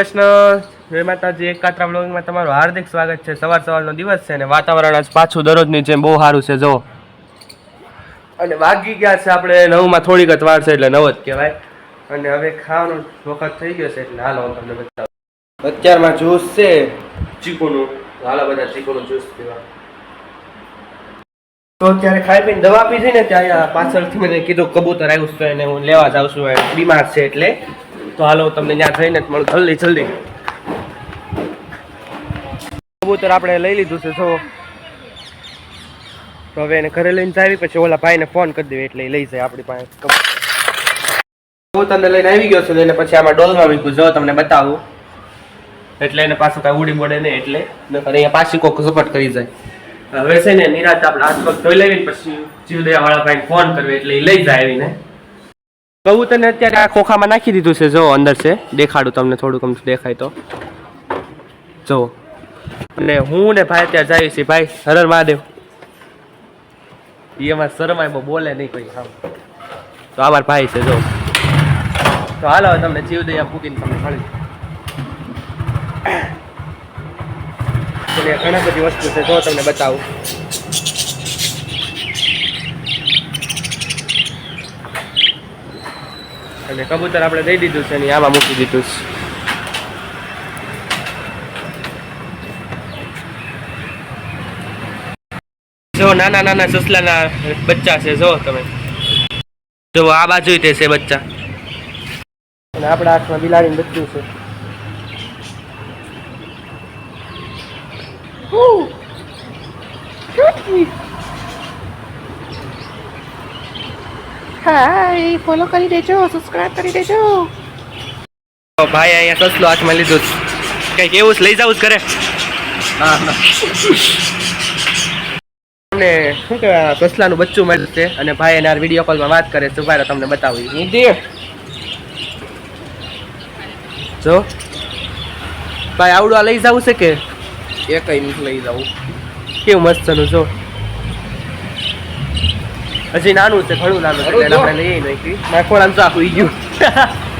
કૃષ્ણ, જય માતાજી એક બ્લોગમાં તમારું હાર્દિક સ્વાગત છે. સવાર સવારનો દિવસ છે અને વાતાવરણ આજ પાછું દરરોજની જેમ બહુ સારું છે જો અને વાગી ગયા છે આપણે, નવમાં થોડીક જ વાર છે એટલે નવ જ કહેવાય. અને હવે ખાવાનો વખત થઈ ગયો છે એટલે હાલો તમને બતાવું. અત્યારમાં જ્યુસ છે. ચીકુનું, હાલો બધા ચીકુનું જ્યુસ પીવા. તો અત્યારે ખાઈ પીને દવા પીધી ને ત્યાં પાછળથી મને કીધું કબૂતર આવ્યું છે એને હું લેવા જાઉં છું બીમાર છે એટલે. તો હાલો, તમને ત્યાં થઈને મળું. જલ્દી જલ્દી. કબૂતર આપણે લઈ લીધું છે, જો. તો હવે એને ઘરે લઈને જાવી પછી ઓલા ભાઈને ફોન કરી દેવી એટલે લઈ જાય આપણી પાસે કબૂતરને લઈને આવી ગયો છું એને પછી આમાં ડોલમાં મૂક્યું. જો, તમને બતાવું. એટલે એને પાછું કાંઈ ઉડી મોડે નહીં, એટલે નકર અહીંયા પાછી કોક સપોર્ટ કરી જાય. હવે છે ને, નિરાત આપણે પગ ધોઈ લેવી પછી જીવદયા વાળા ભાઈ ફોન કરવી, એટલે એ લઈ જાય આવીને. કબૂતરને અત્યારે આ ખોખામાં નાખી દીધું છે, જો અંદર છે, દેખાડું તમને થોડુંક આમ દેખાય તો. જો. અને હું ને ભાઈ અત્યારે જાય છે ભાઈ હરર મહાદેવ. એ અમારે શરમાય બોલે નહીં કોઈ, હા. તો અમાર ભાઈ છે, જો. તો હાલો તમને જીવદયા પૂકીને તમને મળી ઘણા બધી વસ્તુ છે, જો તમને બતાવું. અને કબૂતર આપણે દઈ દીધું છે અને આમાં મૂકી દીધું છે. જો નાના નાના સસલાના બચ્ચા છે, જો તમે. જો આ બાજુ તે છે બચ્ચા. અને આપણા હાથમાં બિલાડીનું બચ્ચું છે. હાય ફોલો કરી દેજો સબસ્ક્રાઇબ કરી દેજો. ભાઈ અહીંયા સસલું હાથમાં લીધું કંઈક એવું જ લઈ જવું જ કરે હા હા. શું કહેવાય સસલાનું બચ્ચું મળ્યું છે અને ભાઈ એના વીડિયો કોલમાં વાત કરે છે. ઊભા તમને બતાવી. જો. ભાઈ આવડું આ લઈ જવું છે કે? એ કઈ નથી લઈ જવું. કેવું મસ્તનું જો. હજી નાનું છે ઘણું નાનું છે. એટલે આપણે લઈએ નાખી મારા ખોળામાં તો આખું ગયું.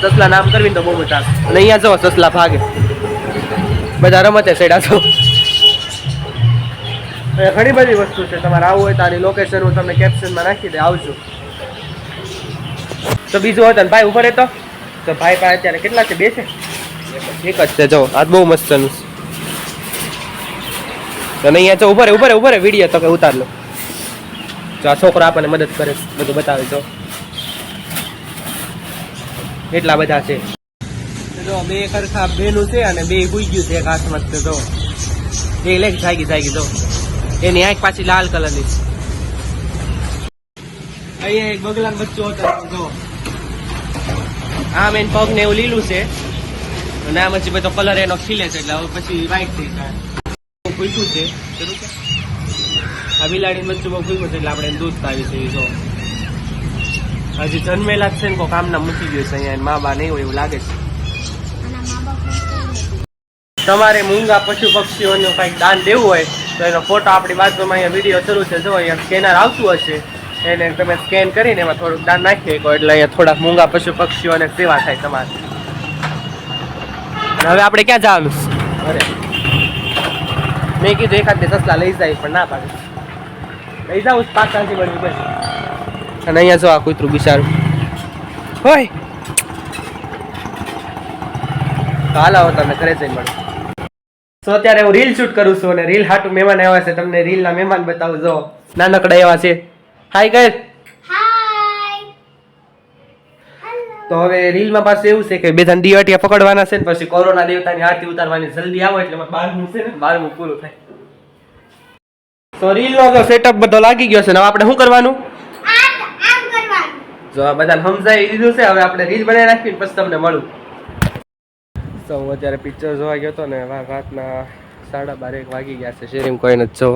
સસલા નામ કરવી તો બહુ મજા. અને અહીંયા જો સસલા ભાગે. બધા રમતે સેડા છો. ઘણી બધી વસ્તુ છે. તમારે આવું હોય તો આની લોકેશન હું તમને કેપ્શનમાં નાખી દે આવજો. તો બીજું હોય ભાઈ ઊભો રહેતો. તો ભાઈ પાસે અત્યારે કેટલા છે? બે છે? એક જ છે, જો. આ બહુ મસ્ત છે અને અહીંયા જો ઉભરે ઊભા રે વીડિયો તો કે ઉતાર લો. જો આ છોકરો આપણને મદદ કરે બધું બતાવે, જો. એટલા બધા છે. જો, બે ખરખા બેનું છે અને બે ગુઈ ગયું છે એક હાથમાં છે, જો. એ લેખ જાગી જાગી, જો. એની આંખ પાછી લાલ કલરની ની અહીંયા એક બગલાન બચ્ચો હતો, જો. આમ એને પગ ને એવું લીલું છે. અને આમ પછી બધો કલર એનો ખીલે છે એટલે હવે પછી વ્હાઈટ થઈ જાય પૂછ્યું છે. જરૂર છે આ બિલાડી બચ્ચું બહુ પૂછ્યું છે એટલે આપણે દૂધ પાવી છે જો. હજી જન્મેલા છે ને કોઈ કામના મૂકી ગયું છે અહીંયા મા બા નહીં હોય એવું લાગે છે. તમારે મૂંગા પશુ પક્ષીઓનું કંઈક દાન દેવું હોય તો એનો ફોટો આપણી બાજુમાં અહીંયા વીડિયો શરૂ છે. જો અહીંયા સ્કેનર આવતું હશે એને તમે સ્કેન કરીને એમાં થોડુંક દાન નાખી શકો. એટલે અહીંયા થોડાક મૂંગા પશુ પક્ષીઓને સેવા થાય તમારે. અને હવે આપણે ક્યાં જવાનું? અરે. મેં કીધું એકાદ બે સસલા લઈ જાય પણ ના પાડે. લઈ જાઉં પાંચ શાંતિ બનવી બસ. અને અહીંયા જો આ કૂતરું બિચારું. હોય. તો આવો તમે ઘરે જઈ મળો. તો અત્યારે હું રીલ શૂટ કરું છું અને રીલ હાટું મહેમાન આવ્યા છે. તમને રીલના મહેમાન બતાવું જો. નાનકડા એવા છે. હાય કર તો હવે રીલમાં પાછું એવું છે કે બે ત્રણ દિવાટિયા પકડવાના છે ને પછી કોરોના દેવતાની આરતી ઉતારવાની જલ્દી આવો એટલે બારમું છે ને, બારમું પૂરું થાય. તો રીલનો તો સેટઅપ બધો લાગી ગયો છે, ને આપણે શું કરવાનું? જો આ બધાને સમજાવી દીધું છે, હવે આપણે રીલ બનાવી રાખીને પછી તમને મળું. હું અત્યારે પિક્ચર જોવા ગયો હતો ને રાતના સાડા બાર એક વાગી ગયા છે શેરિંગ કોઈ નથી જો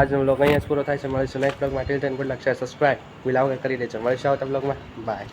આજનો બ્લોગ અહીંયા પૂરો થાય છે. મળીશું નેક્સ્ટ બ્લોગમાં till then good luck share subscribe વિલાવ કરી દેજો. મળીશું આવતા બ્લોગમાં બાય